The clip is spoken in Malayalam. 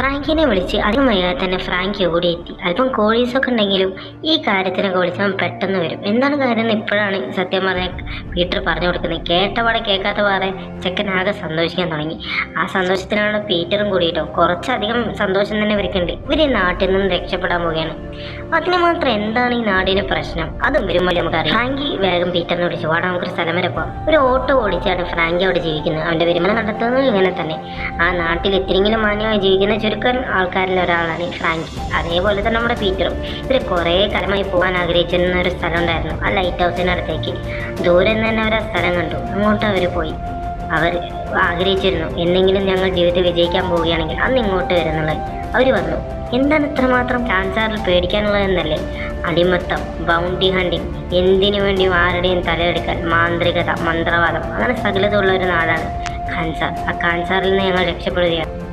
ഫ്രാങ്കിനെ വിളിച്ച് അധികം വൈകാതെ തന്നെ ഫ്രാങ്കി ഓടിയെത്തി. അല്പം കോഴീസൊക്കെ ഉണ്ടെങ്കിലും ഈ കാര്യത്തിനൊക്കെ വിളിച്ചവൻ പെട്ടെന്ന് വരും. എന്താണ് കാര്യം എന്ന് ഇപ്പോഴാണ് സത്യം പറഞ്ഞ പീറ്റർ പറഞ്ഞു കൊടുക്കുന്നത്. കേട്ട പാടെ കേൾക്കാത്ത പാടെ ചെക്കൻ ആകെ സന്തോഷിക്കാൻ തുടങ്ങി. ആ സന്തോഷത്തിനാണ് പീറ്ററും കൂടിയിട്ടോ. കുറച്ചധികം സന്തോഷം തന്നെ ഇവർക്കുണ്ട്. ഇവർ ഈ നാട്ടിൽ നിന്ന് രക്ഷപ്പെടാൻ പോവുകയാണ്. അതിന് മാത്രം എന്താണ് ഈ നാടിന് പ്രശ്നം? അതും വരുമ്പോൾ നമുക്കറിയാം. ഫ്രാങ്കി വേഗം പീറ്ററിനെ വിളിച്ചു. വാടാ നമുക്കൊരു സ്ഥലം വരെ പോവാം. ഒരു ഓട്ടോ ഓടിച്ചാണ് ഫ്രാങ്കി അവിടെ ജീവിക്കുന്നത്. അവന്റെ വരുമാനം നടത്തുന്നത് ഇങ്ങനെ തന്നെ. ആ നാട്ടിൽ ഇത്തിരിങ്കിലും മാന്യമായി ജീവിക്കുന്ന ചുരുക്കം ആൾക്കാരിൽ ഒരാളാണ് ഈ ഫ്രാങ്കി. അതേപോലെ തന്നെ നമ്മുടെ പീറ്ററും. ഇവർ കുറേ കാലമായി പോകാൻ ആഗ്രഹിച്ചിരുന്ന ഒരു സ്ഥലം ഉണ്ടായിരുന്നു ആ ലൈറ്റ് ഹൗസിനടുത്തേക്ക് ദൂരെ തന്നെ ഒരു സ്ഥലം കണ്ടു. അങ്ങോട്ട് അവർ പോയി. അവർ ആഗ്രഹിച്ചിരുന്നു എന്തെങ്കിലും ഞങ്ങൾ ജീവിതത്തിൽ വിജയിക്കാൻ പോവുകയാണെങ്കിൽ അന്ന് ഇങ്ങോട്ട് വരുന്നുള്ളത്. അവർ വന്നു. എന്താണ് ഇത്രമാത്രം ക്യാൻസറിൽ പേടിക്കാനുള്ളതെന്നല്ലേ? അടിമത്തം ബൗണ്ടി ഹണ്ടിങ് എന്തിനു വേണ്ടിയും ആരുടെയും തലയെടുക്കൽ മാന്ത്രികത മന്ത്രവാദം അങ്ങനെ സകലതുള്ള ഒരു നാടാണ് ഖാൻസാർ ആ ഖാൻസാറിൽ നിന്ന് ഞങ്ങൾ രക്ഷപ്പെടുകയാണ്.